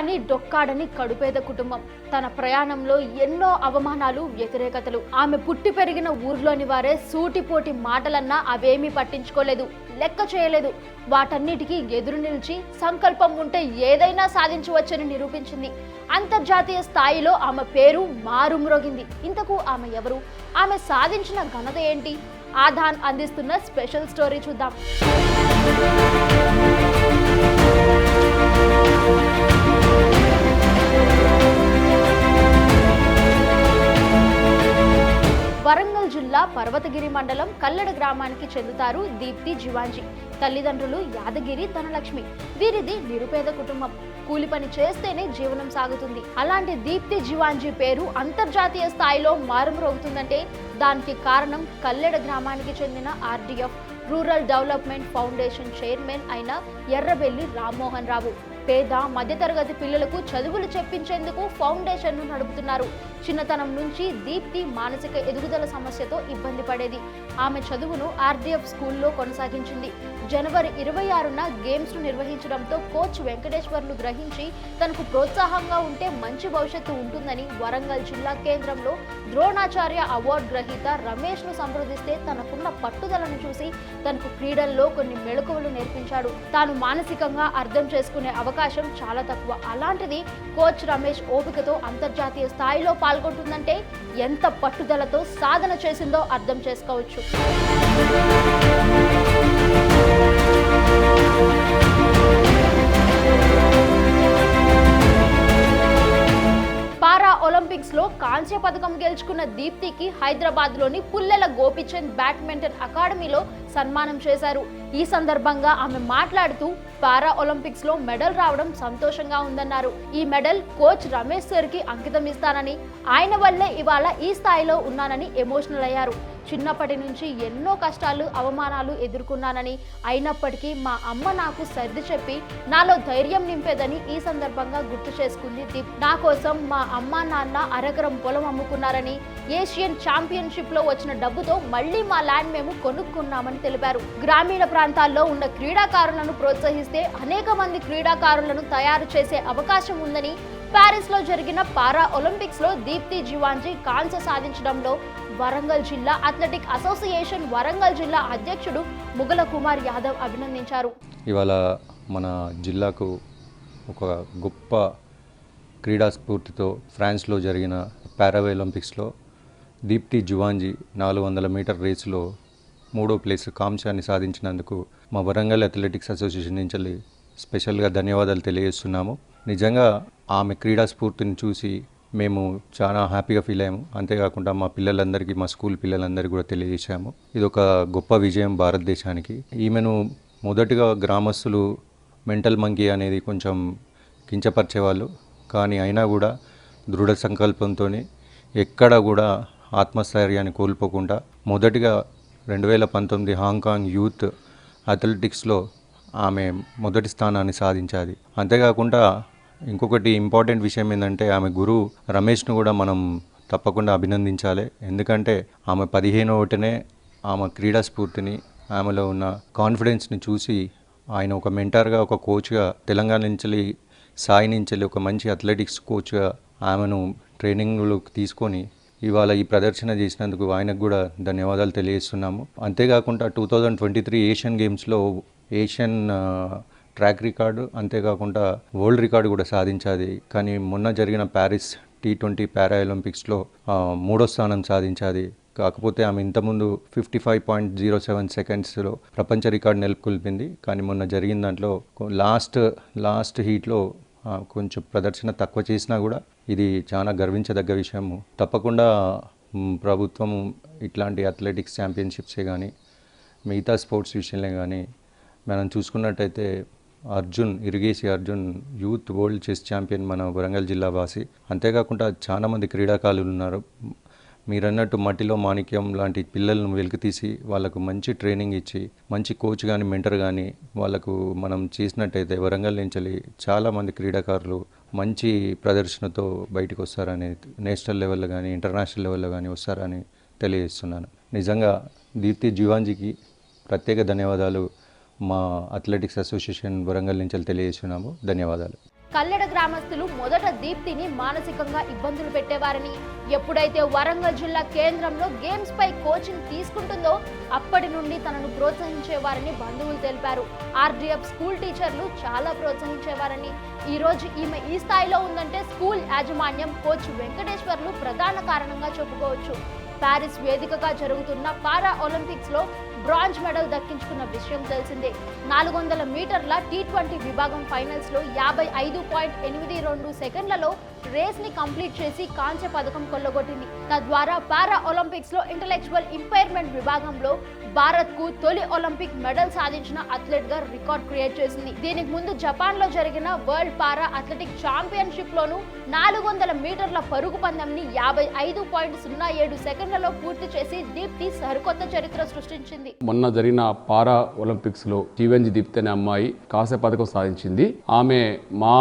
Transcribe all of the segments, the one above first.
కానీ డొక్కాడని కడుపేద కుటుంబం. తన ప్రయాణంలో ఎన్నో అవమానాలు వ్యతిరేకతలు. ఆమె పుట్టి పెరిగిన ఊర్లోని వారే సూటిపోటి మాటలన్నా అవేమీ పట్టించుకోలేదు లెక్క చేయలేదు. వాటన్నిటికీ ఎదురు నిలిచి సంకల్పం ఉంటే ఏదైనా సాధించవచ్చని నిరూపించింది. అంతర్జాతీయ స్థాయిలో ఆమె పేరు మారుమ్రోగింది. ఇంతకు ఆమె ఎవరు? ఆమె సాధించిన ఘనత ఏంటి? ఆధాన్ అందిస్తున్న స్పెషల్ స్టోరీ చూద్దాం. వరంగల్ జిల్లా పర్వతగిరి మండలం కల్లెడ గ్రామానికి చెందుతారు దీప్తి జివాంజీ. తల్లిదండ్రులు యాదగిరి ధనలక్ష్మి. వీరిది నిరుపేద కుటుంబం. కూలి పని చేస్తేనే జీవనం సాగుతుంది. అలాంటి దీప్తి జీవాంజీ పేరు అంతర్జాతీయ స్థాయిలో మారుమ్రోగుతుందంటే దానికి కారణం కల్లెడ గ్రామానికి చెందిన RDF rural development foundation chairman అయిన ఎర్రబెల్లి రామ్మోహన్ రావు. పేద మధ్యతరగతి పిల్లలకు చదువులు చెప్పించేందుకు ఫౌండేషన్ను నడుపుతున్నారు. చిన్నతనం నుంచి దీప్తి మానసిక ఎదుగుదల సమస్యతో ఇబ్బంది పడేది. ఆమె చదువును ఆర్డీఎఫ్ స్కూల్లో కొనసాగించింది. జనవరి ఇరవై ఆరున గేమ్స్ను నిర్వహించడంతో కోచ్ వెంకటేశ్వర్లు గ్రహించి తనకు ప్రోత్సాహంగా ఉంటే మంచి భవిష్యత్తు ఉంటుందని వరంగల్ జిల్లా కేంద్రంలో ద్రోణాచార్య అవార్డు గ్రహీత రమేష్ను సంప్రదిస్తే తనకున్న పట్టుదలను చూసి తనకు క్రీడల్లో కొన్ని మెళకువలు నేర్పించాడు. తాను మానసికంగా అర్థం చేసుకునే అవకాశం అవకాశం చాలా తక్కువ. అలాంటిది కోచ్ రమేష్ ఓపికతో అంతర్జాతీయ స్థాయిలో పాల్గొంటుందంటే ఎంత పట్టుదలతో సాధన చేసిందో అర్థం చేసుకోవచ్చు. పారా ఒలింపిక్స్లో కాంస్య పథకం గెలుచుకున్న దీప్తికి హైదరాబాద్లోని పుల్లెల గోపిచంద్ బ్యాడ్మింటన్ అకాడమీలో సన్మానం చేశారు. ఈ సందర్భంగా ఆమె మాట్లాడుతూ పారా ఒలింపిక్స్లో మెడల్ రావడం సంతోషంగా ఉందన్నారు. ఈ మెడల్ కోచ్ రమేష్ సార్కి అంకితం ఇస్తానని ఆయన వల్లే ఇవాళ ఈ స్థాయిలో ఉన్నానని ఎమోషనల్ అయ్యారు. చిన్నప్పటి నుంచి ఎన్నో కష్టాలు అవమానాలు ఎదుర్కొన్నానని అయినప్పటికీ మా అమ్మ నాకు సర్ది చెప్పి నాలో ధైర్యం నింపేదని ఈ సందర్భంగా గుర్తు చేసుకుంది దీప్. నా కోసం మా అమ్మ నాన్న అరకరం పొలం అమ్ముకున్నారని ఏషియన్ ఛాంపియన్షిప్లో వచ్చిన డబ్బుతో మళ్ళీ మా ల్యాండ్ మేము కొనుక్కున్నామని తెలిపారు. గ్రామీణ ప్రాంతాల్లో ఉన్న క్రీడాకారులను ప్రోత్సహిస్తే అనేక మంది క్రీడాకారులను తయారు చేసే అవకాశం ఉందని ప్యారిస్లో జరిగిన పారా ఒలింపిక్స్లో దీప్తి జివాన్జీ కాంస్య సాధించడంలో వరంగల్ జిల్లా అథ్లెటిక్ అసోసియేషన్ వరంగల్ జిల్లా అధ్యక్షుడు ముగల కుమార్ యాదవ్ అభినందించారు. ఇవాళ మన జిల్లాకు ఒక గొప్ప క్రీడా స్ఫూర్తితో ఫ్రాన్స్లో జరిగిన పారా ఒలింపిక్స్లో దీప్తి జువాంజీ నాలుగు వందల మీటర్ రేసులో మూడో ప్లేస్ కాంశాన్ని సాధించినందుకు మా వరంగల్ అథ్లెటిక్స్ అసోసియేషన్ నుంచి స్పెషల్గా ధన్యవాదాలు తెలియజేస్తున్నాము. నిజంగా ఆమె క్రీడా స్ఫూర్తిని చూసి మేము చాలా హ్యాపీగా ఫీల్ అయ్యాము. అంతేకాకుండా మా పిల్లలందరికీ మా స్కూల్ పిల్లలందరికీ కూడా తెలియజేశాము. ఇది ఒక గొప్ప విజయం భారతదేశానికి. ఈమెను మొదటిగా గ్రామస్తులు మెంటల్ మంకీ అనేది కొంచెం కించపరిచేవాళ్ళు. కానీ అయినా కూడా దృఢ సంకల్పంతో ఎక్కడ కూడా ఆత్మస్థైర్యాన్ని కోల్పోకుండా మొదటిగా రెండు వేల పంతొమ్మిది హాంకాంగ్ యూత్ అథ్లెటిక్స్లో ఆమె మొదటి స్థానాన్ని సాధించాది. అంతేకాకుండా ఇంకొకటి ఇంపార్టెంట్ విషయం ఏంటంటే ఆమె గురువు రమేష్ను కూడా మనం తప్పకుండా అభినందించాలి. ఎందుకంటే ఆమె పదిహేను ఒకటినే ఆమె క్రీడా స్ఫూర్తిని ఆమెలో ఉన్న కాన్ఫిడెన్స్ని చూసి ఆయన ఒక మెంటర్గా ఒక కోచ్గా తెలంగాణ నుంచి సాయి నుంచి ఒక మంచి అథ్లెటిక్స్ కోచ్గా ఆమెను ట్రైనింగ్లోకి తీసుకొని ఇవాళ ఈ ప్రదర్శన చేసినందుకు ఆయనకు కూడా ధన్యవాదాలు తెలియజేస్తున్నాము. అంతేకాకుండా two thousand twenty three Asian గేమ్స్లో ఏషియన్ ట్రాక్ రికార్డు అంతేకాకుండా వరల్డ్ రికార్డు కూడా సాధించాది. కానీ మొన్న జరిగిన ప్యారిస్ టీ ట్వంటీ పారా ఒలింపిక్స్లో మూడో స్థానం సాధించాది. కాకపోతే ఆమె ఇంతకుముందు fifty five point zero seven సెకండ్స్లో ప్రపంచ రికార్డు నెలకొల్పింది. కానీ మొన్న జరిగిన దాంట్లో లాస్ట్ లాస్ట్ హీట్లో కొంచెం ప్రదర్శన తక్కువ చేసినా కూడా ఇది చాలా గర్వించదగ్గ విషయము. తప్పకుండా ప్రభుత్వం ఇట్లాంటి అథ్లెటిక్స్ ఛాంపియన్షిప్సే కానీ మిగతా స్పోర్ట్స్ విషయంలో కానీ మనం చూసుకున్నట్టయితే Arjun Erigaisi Arjun youth world chess champion మన వరంగల్ జిల్లా వాసి. అంతేకాకుండా చాలామంది క్రీడాకారులు ఉన్నారు. మీరు అన్నట్టు మట్టిలో మాణిక్యం లాంటి పిల్లలను వెలికితీసి వాళ్ళకు మంచి ట్రైనింగ్ ఇచ్చి మంచి కోచ్ కానీ మెంటర్ కానీ వాళ్ళకు మనం చేసినట్టయితే వరంగల్ నుంచి చాలా మంది క్రీడాకారులు మంచి ప్రదర్శనతో బయటకు వస్తారని నేషనల్ లెవెల్లో కానీ ఇంటర్నేషనల్ లెవెల్లో కానీ వస్తారని తెలియజేస్తున్నాను. నిజంగా దీప్తి జీవాంజీకి ప్రత్యేక ధన్యవాదాలు మా అథ్లెటిక్స్ అసోసియేషన్ వరంగల్ నుంచి తెలియజేస్తున్నాము. ధన్యవాదాలు. కల్లెడ గ్రామస్తులు మొదట దీప్తిని మానసికంగా ఇబ్బందులు పెట్టేవారని. ఎప్పుడైతే వరంగల్ జిల్లా కేంద్రంలో గేమ్స్ పై కోచింగ్ తీసుకుంటుందో అప్పటి నుండి తనను ప్రోత్సహించేవారని బంధువులు తెలిపారు. ఆర్డీఎఫ్ స్కూల్ టీచర్లు చాలా ప్రోత్సహించేవారని. ఈ రోజు ఈమె ఈ స్థాయిలో ఉందంటే స్కూల్ యాజమాన్యం కోచ్ వెంకటేశ్వర్లు ప్రధాన కారణంగా చెప్పుకోవచ్చు. ప్యారిస్ వేదికగా జరుగుతున్న పారా ఒలింపిక్స్లో బ్రాంజ్ మెడల్ దక్కించుకున్న విషయం తెలిసిందే. నాలుగు వందల మీటర్ల టీ ట్వంటీ విభాగం ఫైనల్స్లో యాభై ఐదు పాయింట్ ఎనిమిది రెండు సెకండ్లలో రేస్ని కంప్లీట్ చేసి కాంస్య పథకం కొల్లగొట్టింది. తద్వారా పారా ఒలింపిక్స్లో ఇంటలెక్చువల్ ఇంపైర్మెంట్ విభాగంలో భారత్కు తొలి ఒలింపిక్ మెడల్ సాధించిన అథ్లెట్గా రికార్డ్ క్రియేట్ చేసింది. దీనికి ముందు జపాన్లో జరిగిన వరల్డ్ పారా అథ్లెటిక్ ఛాంపియన్షిప్లోను నాలుగు వందల మీటర్ల పరుగు పందెంని యాభై ఐదు పాయింట్ సున్నా ఏడు సెకండ్లలో పూర్తి చేసి దీప్తి సరికొత్త చరిత్ర సృష్టించింది. మొన్న జరిగిన పారా ఒలింపిక్స్లో జీవెంజి దీప్తి అనే అమ్మాయి కాసే పథకం సాధించింది. ఆమె మా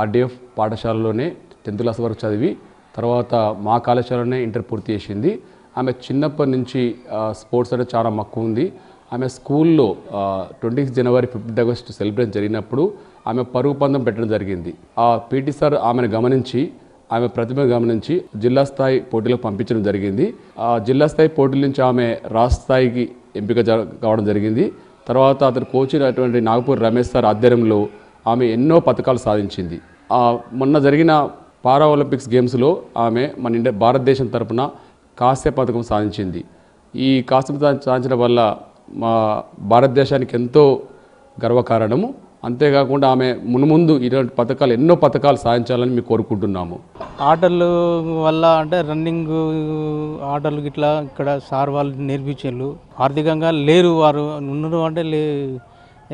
ఆర్డిఎఫ్ పాఠశాలలోనే టెన్త్ క్లాస్ వరకు చదివి తర్వాత మా కళాశాలలోనే ఇంటర్ పూర్తి చేసింది. ఆమె చిన్నప్పటి నుంచి స్పోర్ట్స్ అంటే చాలా మక్కువ ఉంది. ఆమె స్కూల్లో twenty January fifteenth August celebration జరిగినప్పుడు ఆమె పరుగు పందం పెట్టడం జరిగింది. ఆ పీటీ సార్ ఆమెను గమనించి ఆమె ప్రతిభ గమనించి జిల్లా స్థాయి పోటీలకు పంపించడం జరిగింది. ఆ జిల్లా స్థాయి పోటీల నుంచి ఆమె రాష్ట్ర స్థాయికి ఎంపిక జ- కావడం జరిగింది. తర్వాత అతను కోచ్ అయినటువంటి నాగపూర్ రమేష్ సార్ ఆధ్వర్యంలో ఆమె ఎన్నో పథకాలు సాధించింది. ఆ మొన్న జరిగిన పారా ఒలింపిక్స్ గేమ్స్లో ఆమె మన ఇండియా భారతదేశం తరపున కాస్య పథకం సాధించింది. ఈ కాస్య సాధించడం వల్ల మా భారతదేశానికి ఎంతో గర్వకారణము. అంతేకాకుండా ఆమె మునుముందు ఇటువంటి పథకాలు ఎన్నో పథకాలు సాధించాలని మేము కోరుకుంటున్నాము. ఆటలు వల్ల అంటే రన్నింగ్ ఆటలు గిట్లా ఇక్కడ సార్ వాళ్ళు నేర్పించారు. ఆర్థికంగా లేరు వారు ఉన్నారు అంటే లే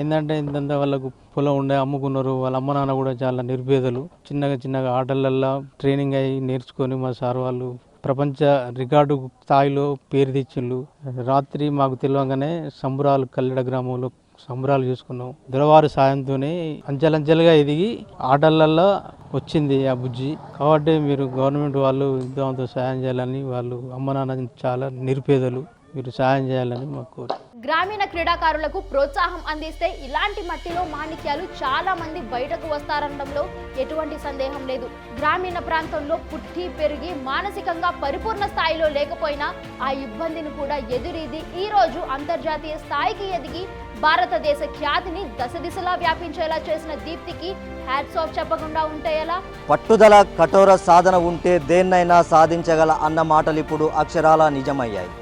ఏంటంటే ఇంతంత వాళ్ళకు పొలం ఉండే అమ్ముకున్నారు వాళ్ళ అమ్మ నాన్న కూడా చాలా నిర్భేదలు చిన్నగా చిన్నగా ఆటలల్లో ట్రైనింగ్ అయ్యి నేర్చుకొని మా సార్ వాళ్ళు ప్రపంచ రికార్డు స్థాయిలో పేరు తెచ్చిండ్రు. రాత్రి మాకు తెలియగానే సంబురాలు కల్లెడ గ్రామంలో సంబరాలు చూసుకున్నాం. దొరవారి సాయంతోనే అంచెలంచెలుగా ఎదిగి ఆటలల్లో వచ్చింది ఆ బుజ్జి. కాబట్టి మీరు గవర్నమెంట్ వాళ్ళు దాంతో సాయం చేయాలని వాళ్ళు అమ్మ నాన్న చాలా నిరుపేదలు. మీరు సాయం చేయాలని మాకు కోరిక గ్రామీణ క్రీడాకారులకు ప్రోత్సాహం అందిస్తే ఇలాంటి మట్టిలో మాణిక్యాలు చాలా మంది బయటకు వస్తారనడంలో ఎటువంటి సందేహం లేదు. గ్రామీణ ప్రాంతంలో పుట్టి పెరిగి మానసికంగా పరిపూర్ణ స్థాయిలో లేకపోయినా ఆ ఇబ్బందిని కూడా ఎదురీది ఈ రోజు అంతర్జాతీయ స్థాయికి ఎదిగి భారతదేశ ఖ్యాతిని దశ దిశలా వ్యాపించేలా చేసిన దీప్తికి హ్యాట్స్ ఆఫ్ చెప్పకుండా ఉంటేలా పట్టుదల కఠోర సాధన ఉంటే దేన్నైనా సాధించగల అన్న మాటలు ఇప్పుడు అక్షరాల నిజమయ్యాయి.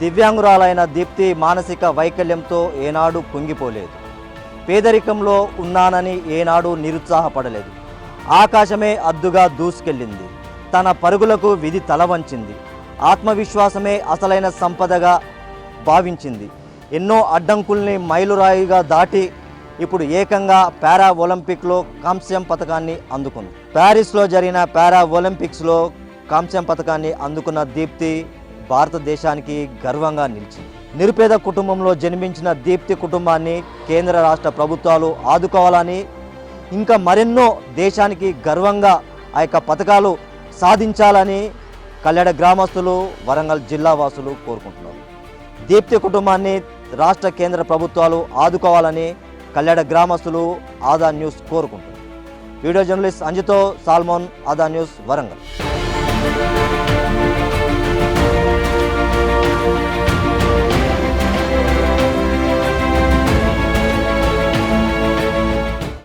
దివ్యాంగురాలైన దీప్తి మానసిక వైకల్యంతో ఏనాడు కుంగిపోలేదు. పేదరికంలో ఉన్నానని ఏనాడు నిరుత్సాహపడలేదు. ఆకాశమే అద్దుగా దూసుకెళ్ళింది. తన పరుగులకు విధి తలవంచింది. ఆత్మవిశ్వాసమే అసలైన సంపదగా భావించింది. ఎన్నో అడ్డంకుల్ని మైలురాయిగా దాటి ఇప్పుడు ఏకంగా పారా ఒలింపిక్లో కాంస్యం పథకాన్ని అందుకుంది ప్యారిస్లో జరిగిన పారా ఒలింపిక్స్లో కాంస్యం పథకాన్ని అందుకున్న దీప్తి భారతదేశానికి గర్వంగా నిలిచింది. నిరుపేద కుటుంబంలో జన్మించిన దీప్తి కుటుంబాన్ని కేంద్ర రాష్ట్ర ప్రభుత్వాలు ఆదుకోవాలని ఇంకా మరెన్నో దేశానికి గర్వంగా ఆ యొక్క పథకాలు సాధించాలని కల్లెడ గ్రామస్తులు వరంగల్ జిల్లా వాసులు కోరుకుంటున్నారు. దీప్తి కుటుంబాన్ని రాష్ట్ర కేంద్ర ప్రభుత్వాలు ఆదుకోవాలని కల్లెడ గ్రామస్తులు ఆదా న్యూస్ కోరుకుంటున్నారు. వీడియో జర్నలిస్ట్ అంజితో సాల్మోన్ ఆదా న్యూస్ వరంగల్.